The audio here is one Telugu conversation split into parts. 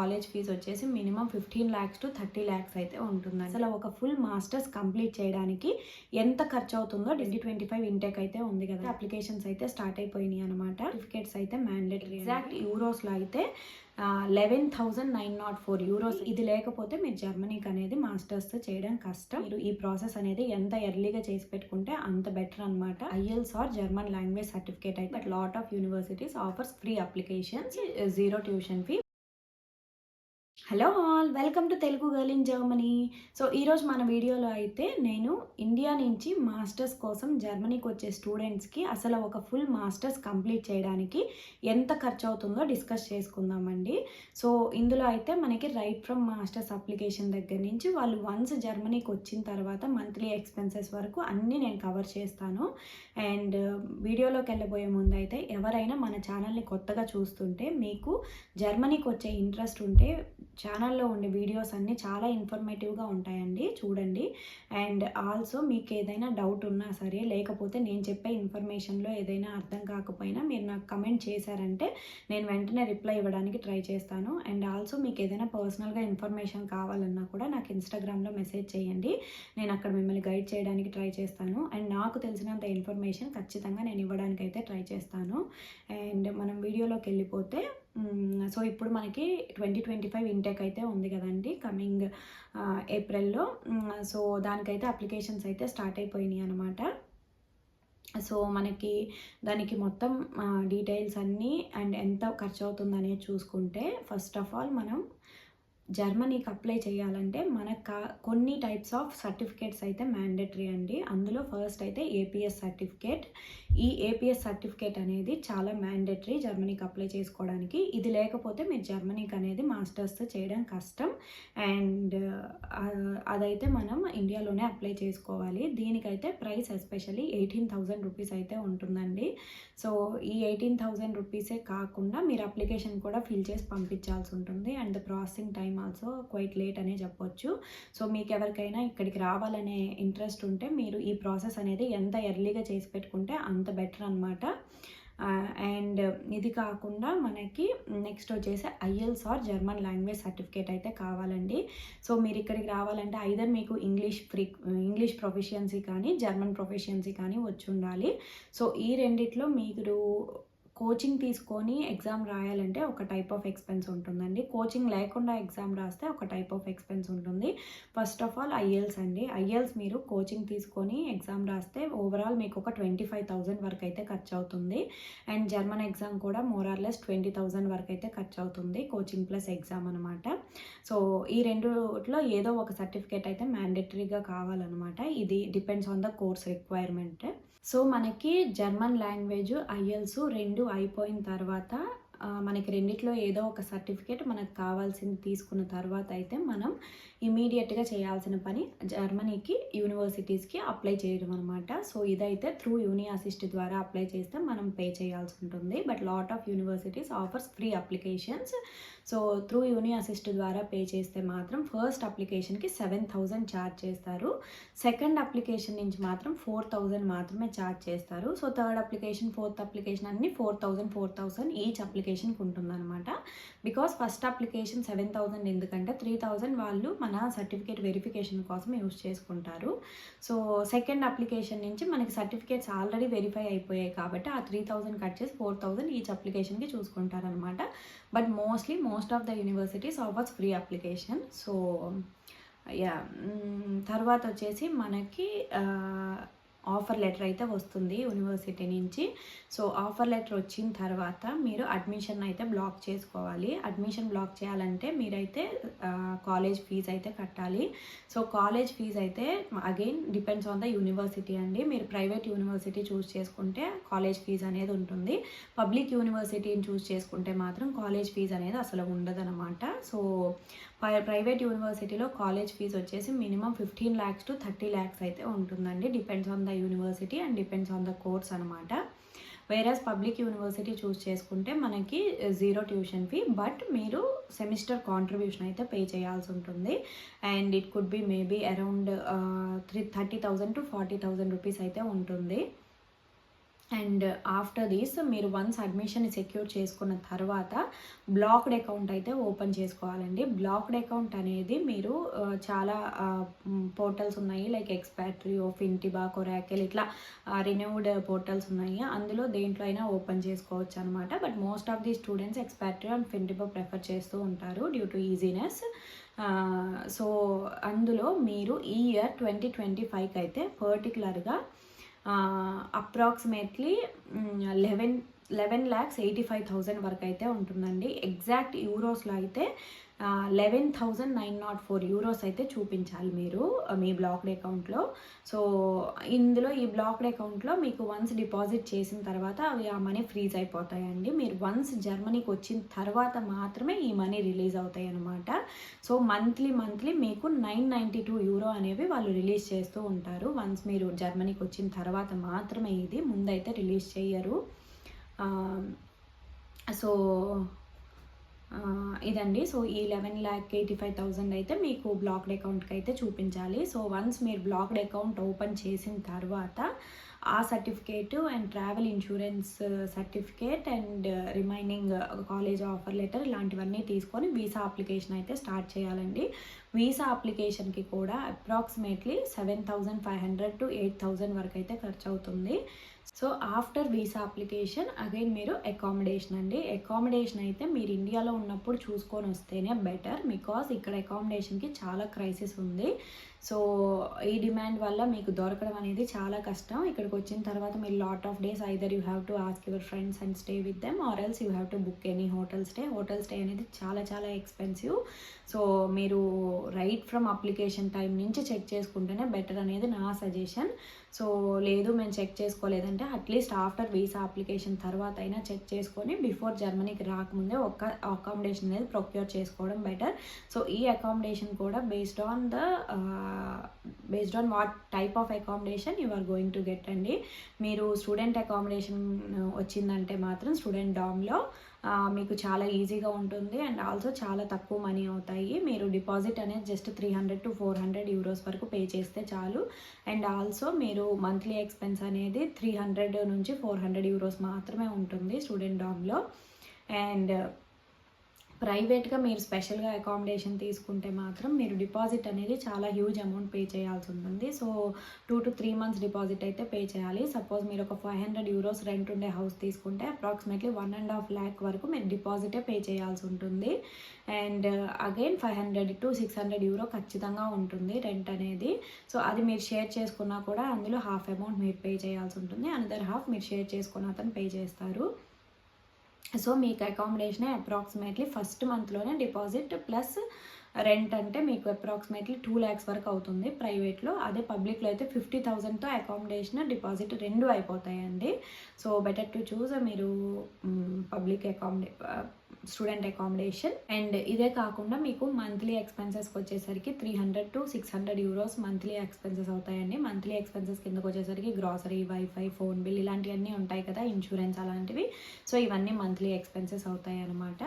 కాలేజ్ ఫీజు వచ్చేసి minimum fifteen lakhs to thirty lakhs అయితే ఉంటుంది అసలు ఒక ఫుల్ మాస్టర్స్ కంప్లీట్ చేయడానికి ఎంత ఖర్చు అవుతుందో ట్వంటీ ట్వంటీ ఫైవ్ ఇంటెక్ అయితే ఉంది కదా. అప్లికేషన్స్ అయితే స్టార్ట్ అయిపోయినాయి అనమాట సర్టిఫికేట్స్ అయితే మ్యాండేటరీ ఎగ్జాక్ట్ యూరోస్లో అయితే eleven thousand nine naught four euros. ఇది లేకపోతే మీరు జర్మనీకి అనేది మాస్టర్స్ చేయడం కష్టం. మీరు ఈ ప్రాసెస్ అనేది ఎంత ఎర్లీగా చేసి పెట్టుకుంటే అంత బెటర్ అనమాట IELTS or German language certificate అయితే. But lot of universities offers free applications zero tuition fee. Hello all welcome to Telugu girl in Germany. So ఈరోజు మన వీడియోలో అయితే నేను ఇండియా నుంచి మాస్టర్స్ కోసం జర్మనీకి వచ్చే స్టూడెంట్స్కి అసలు ఒక ఫుల్ మాస్టర్స్ కంప్లీట్ చేయడానికి ఎంత ఖర్చు అవుతుందో డిస్కస్ చేసుకుందామండి. సో ఇందులో అయితే మనకి రైట్ ఫ్రమ్ మాస్టర్స్ అప్లికేషన్ దగ్గర నుంచి వాళ్ళు వన్స్ జర్మనీకి వచ్చిన తర్వాత మంత్లీ ఎక్స్పెన్సెస్ వరకు అన్నీ నేను కవర్ చేస్తాను. అండ్ వీడియోలోకి వెళ్ళబోయే ముందు అయితే ఎవరైనా మన ఛానల్ని కొత్తగా చూస్తుంటే మీకు జర్మనీకి వచ్చే ఇంట్రెస్ట్ ఉంటే ఛానల్లో ఉండే వీడియోస్ అన్నీ చాలా ఇన్ఫర్మేటివ్గా ఉంటాయండి చూడండి. అండ్ ఆల్సో మీకు ఏదైనా డౌట్ ఉన్నా సరే లేకపోతే నేను చెప్పే ఇన్ఫర్మేషన్లో ఏదైనా అర్థం కాకపోయినా మీరు నాకు కమెంట్ చేశారంటే నేను వెంటనే రిప్లై ఇవ్వడానికి ట్రై చేస్తాను. అండ్ ఆల్సో మీకు ఏదైనా పర్సనల్గా ఇన్ఫర్మేషన్ కావాలన్నా కూడా నాకు ఇన్స్టాగ్రామ్లో మెసేజ్ చేయండి. నేను అక్కడ మిమ్మల్ని గైడ్ చేయడానికి ట్రై చేస్తాను. అండ్ నాకు తెలిసినంత ఇన్ఫర్మేషన్ ఖచ్చితంగా నేను ఇవ్వడానికి అయితే ట్రై చేస్తాను. అండ్ మనం వీడియోలోకి వెళ్ళిపోతే సో ఇప్పుడు మనకి ట్వంటీ ట్వంటీ ఫైవ్ ఇంటెక్ అయితే ఉంది కదండి కమింగ్ ఏప్రిల్లో. సో దానికైతే అప్లికేషన్స్ అయితే స్టార్ట్ అయిపోయినాయి అనమాట సో మనకి దానికి మొత్తం డీటెయిల్స్ అన్నీ అండ్ ఎంత ఖర్చు అవుతుంది అనేది చూసుకుంటే ఫస్ట్ ఆఫ్ ఆల్ మనం జర్మనీకి అప్లై చేయాలంటే మనకు కా కొన్ని టైప్స్ ఆఫ్ సర్టిఫికేట్స్ అయితే మ్యాండేటరీ అండి. అందులో ఫస్ట్ అయితే ఏపీఎస్ సర్టిఫికేట్ ఈ ఏపీఎస్ సర్టిఫికేట్ అనేది చాలా మ్యాండేటరీ జర్మనీకి అప్లై చేసుకోవడానికి. ఇది లేకపోతే మీరు జర్మనీకి అనేది మాస్టర్స్ చేయడం కష్టం. అండ్ అదైతే మనం ఇండియాలోనే అప్లై చేసుకోవాలి. దీనికైతే price especially eighteen thousand rupees అయితే ఉంటుందండి. సో ఈ ఎయిటీన్ థౌజండ్ రూపీసే కాకుండా మీరు అప్లికేషన్ కూడా ఫిల్ చేసి పంపించాల్సి ఉంటుంది. And the processing time also quite late అనే చెప్పొచ్చు. సో మీకు ఎవరికైనా ఇక్కడికి రావాలనే ఇంట్రెస్ట్ ఉంటే మీరు ఈ ప్రాసెస్ అనేది ఎంత ఎర్లీగా చేసి పెట్టుకుంటే అంత అంత బెటర్ అనమాట అండ్ ఇది కాకుండా మనకి నెక్స్ట్ వచ్చేసి IELTS or German language certificate అయితే కావాలండి. సో మీరు ఇక్కడికి రావాలంటే ఐదర్ మీకు ఇంగ్లీష్ ఫ్రీ ఇంగ్లీష్ ప్రొఫిషియన్సీ కానీ జర్మన్ ప్రొఫిషియన్సీ కానీ వచ్చి ఉండాలి. సో ఈ రెండిట్లో మీరు కోచింగ్ తీసుకొని ఎగ్జామ్ రాయాలంటే ఒక టైప్ ఆఫ్ ఎక్స్పెన్స్ ఉంటుందండి. కోచింగ్ లేకుండా ఎగ్జామ్ రాస్తే ఒక టైప్ ఆఫ్ ఎక్స్పెన్స్ ఉంటుంది. ఫస్ట్ ఆఫ్ ఆల్ ఐఎల్స్ అండి. ఐఎల్స్ మీరు కోచింగ్ తీసుకొని ఎగ్జామ్ రాస్తే ఓవరాల్ మీకు ఒక ట్వంటీ ఫైవ్ థౌజండ్ వరకు అయితే ఖర్చు అవుతుంది అండ్ జర్మన్ ఎగ్జామ్ కూడా more or less twenty thousand వరకు అయితే ఖర్చు అవుతుంది కోచింగ్ ప్లస్ ఎగ్జామ్ అనమాట సో ఈ రెండులో ఏదో ఒక సర్టిఫికేట్ అయితే మ్యాండేటరీగా కావాలన్నమాట. ఇది depends on the course requirement. So మనకి జర్మన్ లాంగ్వేజ్ ఐఎల్స్ రెండు అయిపోయిన తర్వాత మనకి రెండిట్లో ఏదో ఒక సర్టిఫికేట్ మనకు కావాల్సింది తీసుకున్న తర్వాత అయితే మనం ఇమీడియట్గా చేయాల్సిన పని జర్మనీకి యూనివర్సిటీస్కి అప్లై చేయడం అనమాట సో ఇదైతే త్రూ యూని అసిస్ట్ ద్వారా అప్లై చేస్తే మనం పే చేయాల్సి ఉంటుంది. But lot of universities offers free applications so through uni assist ద్వారా పే చేస్తే మాత్రం ఫస్ట్ అప్లికేషన్కి సెవెన్ థౌజండ్ ఛార్జ్ చేస్తారు. సెకండ్ అప్లికేషన్ నుంచి మాత్రం ఫోర్ థౌజండ్ మాత్రమే ఛార్జ్ చేస్తారు. So third application fourth application అన్ని four thousand four thousand each అప్లికేషన్కి ఉంటుందన్నమాట. Because first application seven thousand ఎందుకంటే త్రీ థౌజండ్ వాళ్ళు మన సర్టిఫికేట్ వెరిఫికేషన్ కోసం యూస్ చేసుకుంటారు. సో సెకండ్ అప్లికేషన్ నుంచి మనకి సర్టిఫికేట్స్ ఆల్రెడీ వెరిఫై అయిపోయాయి కాబట్టి ఆ త్రీ థౌజండ్ కట్ చేసి ఫోర్ థౌజండ్ ఈచ్ అప్లికేషన్కి చూసుకుంటారనమాట but mostly most of the universities offers free application so yeah తర్వాత వచ్చేసి మనకి uh, ఆఫర్ లెటర్ అయితే వస్తుంది యూనివర్సిటీ నుంచి. సో ఆఫర్ లెటర్ వచ్చిన తర్వాత మీరు అడ్మిషన్ అయితే బ్లాక్ చేసుకోవాలి. అడ్మిషన్ బ్లాక్ చేయాలంటే మీరైతే కాలేజ్ ఫీజు అయితే కట్టాలి. సో కాలేజ్ ఫీజు అయితే again depends on the university అండి. మీరు ప్రైవేట్ యూనివర్సిటీ చూస్ చేసుకుంటే కాలేజ్ ఫీజు అనేది ఉంటుంది. పబ్లిక్ యూనివర్సిటీని చూస్ చేసుకుంటే మాత్రం కాలేజ్ ఫీజు అనేది అసలు ఉండదన్నమాట. సో ప్రైవేట్ యూనివర్సిటీలో కాలేజ్ ఫీజు వచ్చేసి minimum fifteen lakhs to thirty lakhs అయితే ఉంటుందండి. Depends on the university and depends on the course అనమాట వేరేస్ పబ్లిక్ యూనివర్సిటీ చూస్ చేసుకుంటే మనకి జీరో ట్యూషన్ ఫీ బట్ మీరు సెమిస్టర్ కాంట్రిబ్యూషన్ అయితే పే చేయాల్సి ఉంటుంది. And it could be maybe around three thirty thousand to forty thousand rupees అయితే ఉంటుంది. అండ్ ఆఫ్టర్ దిస్ మీరు వన్స్ అడ్మిషన్ సెక్యూర్ చేసుకున్న తర్వాత బ్లాక్డ్ అకౌంట్ అయితే ఓపెన్ చేసుకోవాలండి. బ్లాక్డ్ అకౌంట్ అనేది మీరు చాలా పోర్టల్స్ ఉన్నాయి. లైక్ ఎక్స్పాట్రియో ఫింటిబా కొరాకెల్ ఇట్లా రినూవ్డ్ పోర్టల్స్ ఉన్నాయి. అందులో దేంట్లో అయినా ఓపెన్ చేసుకోవచ్చు అనమాట but most of the students Expatrio and Fintiba prefer చేస్తూ ఉంటారు డ్యూ టు ఈజీనెస్. సో అందులో మీరు ఈ ఇయర్ ట్వంటీ ట్వంటీ ఫైవ్కి అయితే పర్టికులర్గా approximately eleven eleven lakhs eighty five thousand వరకు అయితే ఉంటుందండి. ఎగ్జాక్ట్ యూరోస్లో అయితే eleven thousand nine naught four euros అయితే చూపించాలి మీరు మీ బ్లాక్డ్ అకౌంట్లో. సో ఇందులో ఈ బ్లాక్డ్ అకౌంట్లో మీకు వన్స్ డిపాజిట్ చేసిన తర్వాత అవి ఆ మనీ ఫ్రీజ్ అయిపోతాయండి. మీరు వన్స్ జర్మనీకి వచ్చిన తర్వాత మాత్రమే ఈ మనీ రిలీజ్ అవుతాయి అనమాట సో మంత్లీ మంత్లీ మీకు నైన్ నైంటీ టూ యూరో అనేవి వాళ్ళు రిలీజ్ చేస్తూ ఉంటారు. వన్స్ మీరు జర్మనీకి వచ్చిన తర్వాత మాత్రమే ఇది ముందైతే రిలీజ్ చేయరు. సో ఇదండి. సో ఈ eleven lakh eighty five thousand అయితే మీకు బ్లాక్డ్ అకౌంట్కి అయితే చూపించాలి. సో వన్స్ మీరు బ్లాక్డ్ అకౌంట్ ఓపెన్ చేసిన తర్వాత ఆ certificate and travel insurance certificate and remaining college offer letter ఇలాంటివన్నీ తీసుకొని వీసా అప్లికేషన్ అయితే స్టార్ట్ చేయాలండి. వీసా అప్లికేషన్కి కూడా approximately seven thousand five hundred to eight thousand వరకు అయితే ఖర్చు అవుతుంది so after visa application again మీరు అకామిడేషన్ అండి. అకామిడేషన్ అయితే మీరు ఇండియాలో ఉన్నప్పుడు చూసుకొని వస్తేనే బెటర్ బికాస్ ఇక్కడ అకామిడేషన్కి చాలా క్రైసిస్ ఉంది. సో ఈ డిమాండ్ వల్ల మీకు దొరకడం అనేది చాలా కష్టం. ఇక్కడికి వచ్చిన తర్వాత మీరు lot of days either you have to ask your friends and stay with them or else you have to book any hotel stay. Hotel stay అనేది చాలా చాలా ఎక్స్పెన్సివ్. సో మీరు రైట్ ఫ్రమ్ అప్లికేషన్ టైం నుంచి చెక్ చేసుకుంటేనే బెటర్ అనేది నా సజెషన్. సో లేదు మేము check చేసుకోలేదంటే at least after visa application తర్వాత అయినా చెక్ చేసుకొని బిఫోర్ జర్మనీకి రాకముందే ఒక్క అకామిడేషన్ అనేది ప్రొక్యూర్ చేసుకోవడం బెటర్. సో ఈ అకామిడేషన్ కూడా based on the based on what type of accommodation you are going to get అండి. మీరు స్టూడెంట్ అకామిడేషన్ uh, వచ్చిందంటే మాత్రం స్టూడెంట్ డామ్లో మీకు చాలా ఈజీగా ఉంటుంది అండ్ ఆల్సో చాలా తక్కువ మనీ అవుతాయి. మీరు డిపాజిట్ అనేది just three hundred to four hundred euros వరకు పే చేస్తే చాలు. అండ్ ఆల్సో మీరు మంత్లీ ఎక్స్పెన్స్ అనేది త్రీ హండ్రెడ్ నుంచి ఫోర్ హండ్రెడ్ యూరోస్ మాత్రమే ఉంటుంది స్టూడెంట్ డామ్లో అండ్ ప్రైవేట్గా మీరు స్పెషల్గా అకామిడేషన్ తీసుకుంటే మాత్రం మీరు డిపాజిట్ అనేది చాలా హ్యూజ్ అమౌంట్ పే చేయాల్సి ఉంటుంది. So two to three months deposit అయితే పే చేయాలి. సపోజ్ మీరు ఒక ఫైవ్ హండ్రెడ్ యూరోస్ రెంట్ ఉండే హౌస్ తీసుకుంటే approximately one and half lakh వరకు మీరు డిపాజిటే పే చేయాల్సి ఉంటుంది. And again five hundred to six hundred euro ఖచ్చితంగా ఉంటుంది రెంట్ అనేది. సో అది మీరు షేర్ చేసుకున్నా కూడా అందులో హాఫ్ అమౌంట్ మీరు పే చేయాల్సి ఉంటుంది. అనదర్ హాఫ్ మీరు షేర్ చేసుకున్న అతను పే చేస్తారు. సో మీకు అకామిడేషన్ అప్రాక్సిమేట్లీ ఫస్ట్ మంత్లోనే డిపాజిట్ ప్లస్ రెంట్ అంటే మీకు అప్రాక్సిమేట్లీ టూ ల్యాక్స్ వరకు అవుతుంది. ప్రైవేట్లో అదే పబ్లిక్లో అయితే ఫిఫ్టీ థౌజండ్తో అకామిడేషన్ డిపాజిట్ రెండు అయిపోతాయండి. సో బెటర్ టు చూస్ మీరు పబ్లిక్ అకామిడే స్టూడెంట్ అకామిడేషన్ అండ్ ఇదే కాకుండా మీకు మంత్లీ ఎక్స్పెన్సెస్కి వచ్చేసరికి three hundred to six hundred euros monthly expenses అవుతాయండి. మంత్లీ ఎక్స్పెన్సెస్ కిందకు వచ్చేసరికి గ్రాసరీ వైఫై ఫోన్ బిల్ ఇలాంటివన్నీ ఉంటాయి కదా ఇన్సూరెన్స్ అలాంటివి. సో ఇవన్నీ మంత్లీ ఎక్స్పెన్సెస్ అవుతాయి అన్నమాట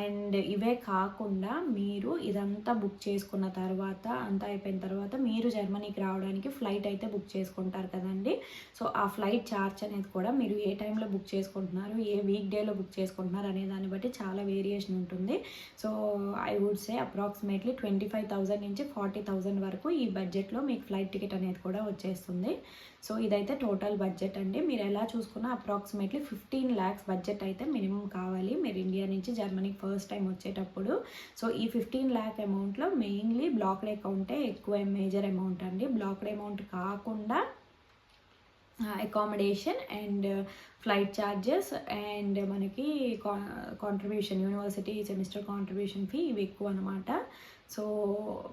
అండ్ ఇవే కాకుండా మీరు ఇదంతా బుక్ చేసుకున్న తర్వాత అంతా అయిపోయిన తర్వాత మీరు జర్మనీకి రావడానికి ఫ్లైట్ అయితే బుక్ చేసుకుంటారు కదండి. సో ఆ ఫ్లైట్ ఛార్జ్ అనేది కూడా మీరు ఏ టైంలో బుక్ చేసుకుంటున్నారు ఏ వీక్ డేలో బుక్ చేసుకుంటున్నారు అనే దాన్ని బట్టి చాలా వేరియేషన్ ఉంటుంది. So I would say approximately twenty five thousand నుంచి ఫార్టీ థౌజండ్ వరకు ఈ బడ్జెట్లో మీకు ఫ్లైట్ టికెట్ అనేది కూడా వచ్చేస్తుంది. సో ఇదైతే టోటల్ బడ్జెట్ అండి. మీరు ఎలా చూసుకున్నా అప్రాక్సిమేట్లీ ఫిఫ్టీన్ ల్యాక్స్ బడ్జెట్ అయితే మినిమం కావాలి. మీరు ఇండియా నుంచి జర్మనీకి ఫస్ట్ టైం వచ్చేటప్పుడు. సో ఈ ఫిఫ్టీన్ ల్యాక్ అమౌంట్లో మెయిన్లీ బ్లాక్డ్ అకౌంటే ఎక్కువ మేజర్ అమౌంట్ అండి. బ్లాక్డ్ అమౌంట్ కాకుండా accommodation and flight charges and మనకి contribution university semester contribution fee ఇవి ఎక్కువ అనమాట సో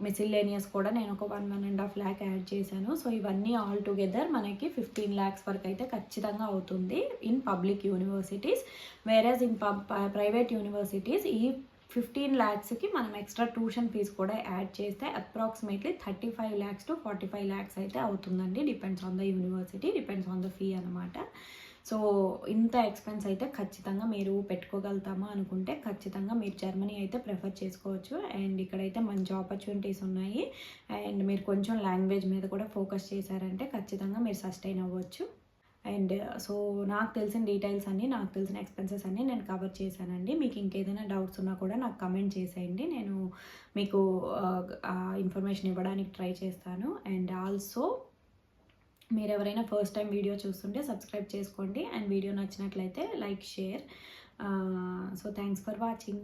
మిసిల్లేనియస్ కూడా నేను ఒక one one and half lakh add చేశాను. సో ఇవన్నీ ఆల్ టుగెదర్ మనకి ఫిఫ్టీన్ ల్యాక్స్ వరకు అయితే ఖచ్చితంగా అవుతుంది in public universities average in pub private universities ఈ ఫిఫ్టీన్ ల్యాక్స్కి మనం ఎక్స్ట్రా ట్యూషన్ ఫీజ్ కూడా యాడ్ చేస్తే approximately thirty five lakhs to forty five lakhs అయితే అవుతుందండి. Depends on the university depends on the fee అనమాట సో ఇంత ఎక్స్పెన్స్ అయితే ఖచ్చితంగా మీరు పెట్టుకోగలుగుతామా అనుకుంటే ఖచ్చితంగా మీరు జర్మనీ అయితే ప్రిఫర్ చేసుకోవచ్చు. అండ్ ఇక్కడైతే మంచి ఆపర్చునిటీస్ ఉన్నాయి. అండ్ మీరు కొంచెం లాంగ్వేజ్ మీద కూడా ఫోకస్ చేశారంటే ఖచ్చితంగా మీరు సస్టైన్ అవ్వచ్చు. అండ్ సో నాకు తెలిసిన డీటెయిల్స్ అన్నీ నాకు తెలిసిన ఎక్స్పెన్సెస్ అన్నీ నేను కవర్ చేశానండి. మీకు ఇంకేదైనా డౌట్స్ ఉన్నా కూడా నాకు కమెంట్ చేసేయండి. నేను మీకు ఇన్ఫర్మేషన్ ఇవ్వడానికి ట్రై చేస్తాను. అండ్ ఆల్సో మీరు ఎవరైనా ఫస్ట్ టైం వీడియో చూస్తుంటే సబ్స్క్రైబ్ చేసుకోండి. అండ్ వీడియో నచ్చినట్లయితే like share. So thanks for watching.